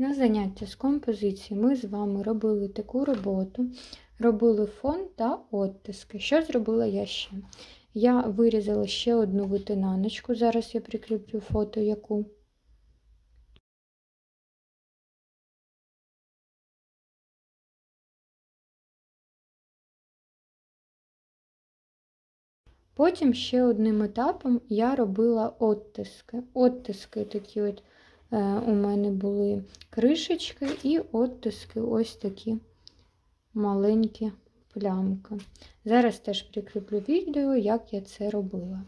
На заняття з композиції ми з вами робили таку роботу, робили фон та оттиски. Що зробила я ще? Я вирізала ще одну витинаночку, зараз я прикріплю фото яку. Потім ще одним етапом я робила оттиски. Оттиски такі от у мене були кришечки і оттиски ось такі маленькі плямки. Зараз теж прикріплю відео, як я це робила.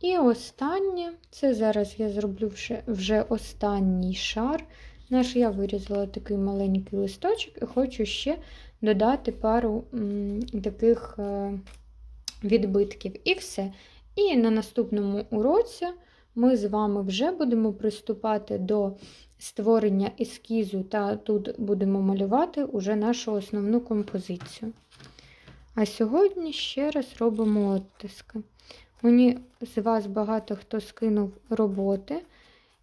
І останнє, це зараз я зроблю вже, вже останній шар. Наш я вирізала такий маленький листочок і хочу ще додати пару м, таких е, відбитків. І все. І на наступному уроці ми з вами вже будемо приступати до створення ескізу, та тут будемо малювати уже нашу основну композицію. А сьогодні ще раз робимо оттиски. Мені з вас багато хто скинув роботи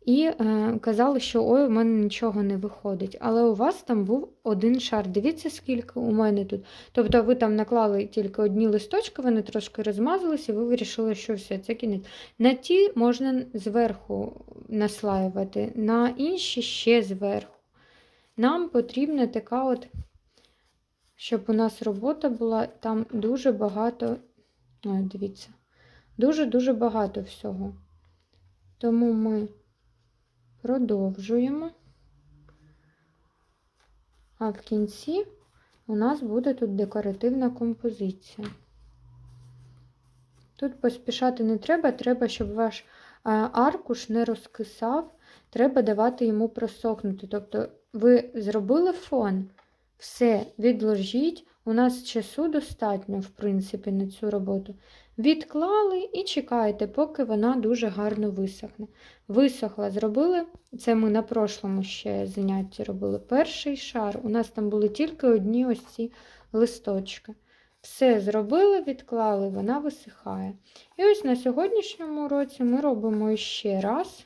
і е, казали, що ой, у мене нічого не виходить. Але у вас там був один шар. Дивіться, скільки у мене тут. Тобто ви там наклали тільки одні листочки, вони трошки розмазалися, і ви вирішили, що все, це кінець. На ті можна зверху наслаювати, на інші ще зверху. Нам потрібна така от, щоб у нас робота була там дуже багато. Ой, дивіться. Дуже-дуже багато всього. Тому ми продовжуємо. А в кінці у нас буде тут декоративна композиція. Тут поспішати не треба, треба, щоб ваш аркуш не розкисав, треба давати йому просохнути. Тобто, ви зробили фон, все, відложіть. У нас часу достатньо, в принципі, на цю роботу. Відклали і чекаєте, поки вона дуже гарно висохне. Висохла, зробили, це ми на прошлому ще занятті робили. Перший шар. У нас там були тільки одні ось ці листочки. Все зробили, відклали, вона висихає. І ось на сьогоднішньому уроці ми робимо ще раз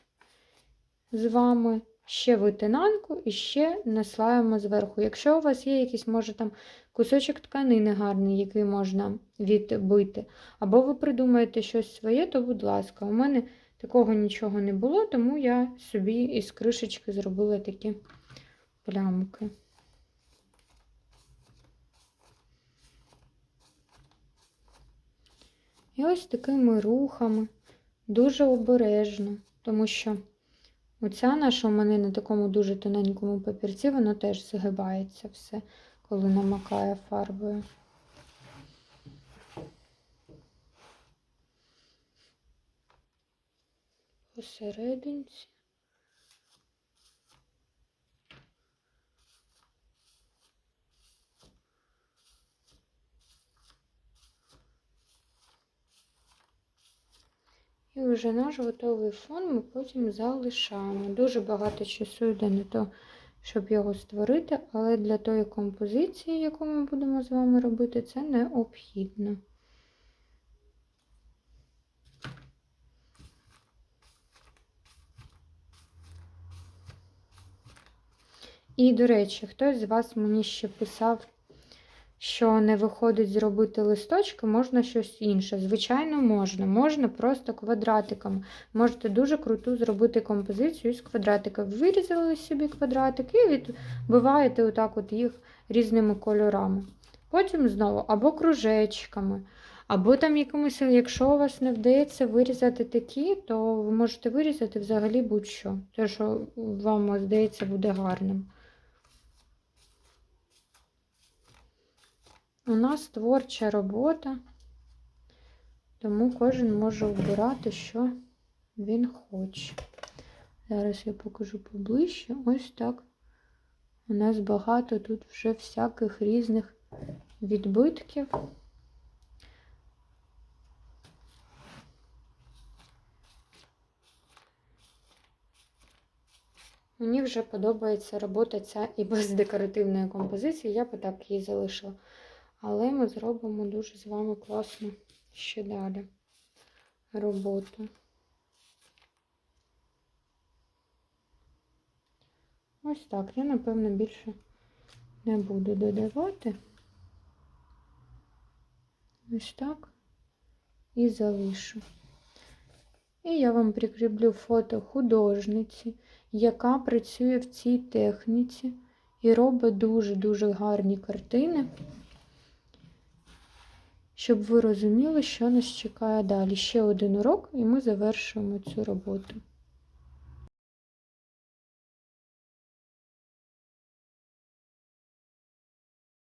з вами ще витинанку і ще наслаємо зверху. Якщо у вас є якийсь, може, там кусочок тканини гарний, який можна відбити, або ви придумаєте щось своє, то, будь ласка, у мене такого нічого не було, тому я собі із кришечки зробила такі плямки. І ось такими рухами, дуже обережно, тому що оця наша у мене на такому дуже тоненькому папірці, воно теж загибається все коли намакає фарбою. Посерединці. І вже наш готовий фон ми потім залишаємо. Дуже багато часу йде на то щоб його створити, але для тої композиції, яку ми будемо з вами робити, це необхідно. І, до речі, хтось з вас мені ще писав що не виходить зробити листочки, можна щось інше. Звичайно, можна. Можна просто квадратиками. Можете дуже круту зробити композицію з квадратика. Вирізали собі квадратики і відбиваєте отак от їх різними кольорами. Потім знову або кружечками, Або там якомусь, якщо у вас не вдається вирізати такі, то ви можете вирізати взагалі будь-що. Те, що вам здається, буде гарним. У нас творча робота, тому кожен може обирати, що він хоче. Зараз я покажу поближче. Ось так. У нас багато тут вже всяких різних відбитків. Мені вже подобається робота ця і без декоративної композиції, я б так її залишила. Але ми зробимо дуже з вами класну ще далі роботу. Ось так. Я, напевно, більше не буду додавати. Ось так. І залишу. І я вам прикріплю фото художниці, яка працює в цій техніці і робить дуже-дуже гарні картини, щоб ви розуміли, що нас чекає далі. Ще один урок, і ми завершуємо цю роботу.